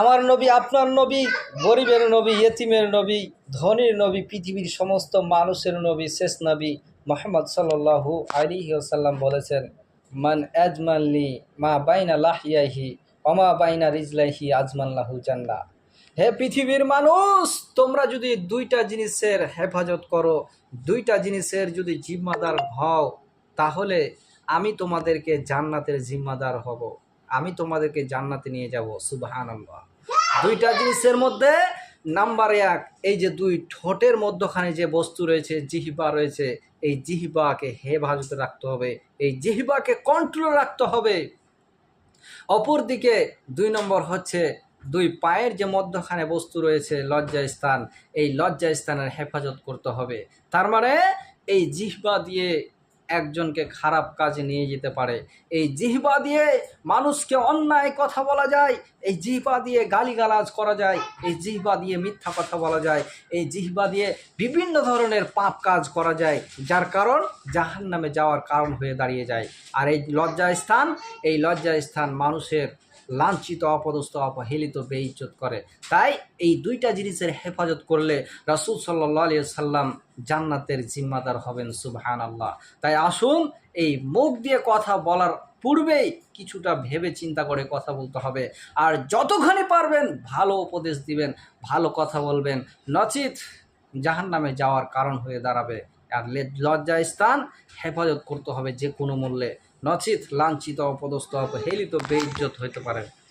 আমার নবী, আপনার নবী, গরিবের নবী ইয়েতিমের নবী, ধনীর নবী, পৃথিবীর সমস্ত মানুষের নবী, শেষ নবী মোহাম্মদ সাল্লাল্লাহু আলাইহি ওয়াসাল্লাম বলেছেন, মান আজমানলি মা বাইনা লাহিয়াহি অমা বাইনা রিজলাহি আজমাল্লাহু জান্না হে পৃথিবীর মানুষ, তোমরা যদি দুইটা জিনিসের হেফাজত করো, দুইটা জিনিসের যদি জিম্মাদার হও, তাহলে আমি তোমাদেরকে জান্নাতের জিম্মাদার হব। আমি তোমাদেরকে জান্নাতে নিয়ে যাব সুবাহান দুইটা জিনিসের মধ্যে নাম্বার এক, এই যে দুই ঠোঁটের মধ্যখানে যে বস্তু রয়েছে, জিহিবা রয়েছে, এই জিহিবাকে হেফাজতে রাখতে হবে, এই জিহিবাকে কন্ট্রোল রাখতে হবে। অপরদিকে দুই নম্বর হচ্ছে দুই পায়ের যে মধ্যখানে বস্তু রয়েছে, লজ্জা স্থান, এই লজ্জা স্থানের হেফাজত করতে হবে। তার মানে এই জিহ্বা দিয়ে একজনকে খারাপ কাজে নিয়ে যেতে পারে। এই জিহ্বা দিয়ে মানুষকে অন্যায় কথা বলা যায়, এই জিহ্বা দিয়ে গালিগালাজ করা যায়, এই জিহ্বা দিয়ে মিথ্যা কথা বলা যায়, এই জিহ্বা দিয়ে বিভিন্ন ধরনের পাপ কাজ করা যায়, যার কারণ জাহান নামে যাওয়ার কারণ হয়ে দাঁড়িয়ে যায়। আর এই লজ্জা স্থান এই লজ্জা স্থান মানুষের লাঞ্ছিত, অপদস্থ অপহেলিত বেইজ্জত করে। তাই এই দুইটা জিনিসের হেফাজত করলে রাসুল সাল্লাহ সাল্লাম জান্নাতের জিম্মাদার হবেন সুবহান আল্লাহ তাই আসুন, এই মুখ দিয়ে কথা বলার পূর্বেই কিছুটা ভেবে চিন্তা করে কথা বলতে হবে। আর যতখানি পারবেন ভালো উপদেশ দিবেন, ভালো কথা বলবেন। নচিত জাহান নামে যাওয়ার কারণ হয়ে দাঁড়াবে। আর লে- লজ্জা স্থান হেফাজত করতে হবে যে কোনো মূল্যে। নচিত লাঞ্ছিত, অপদস্থ অপহেলিত বেইজ্জত হইতে পারে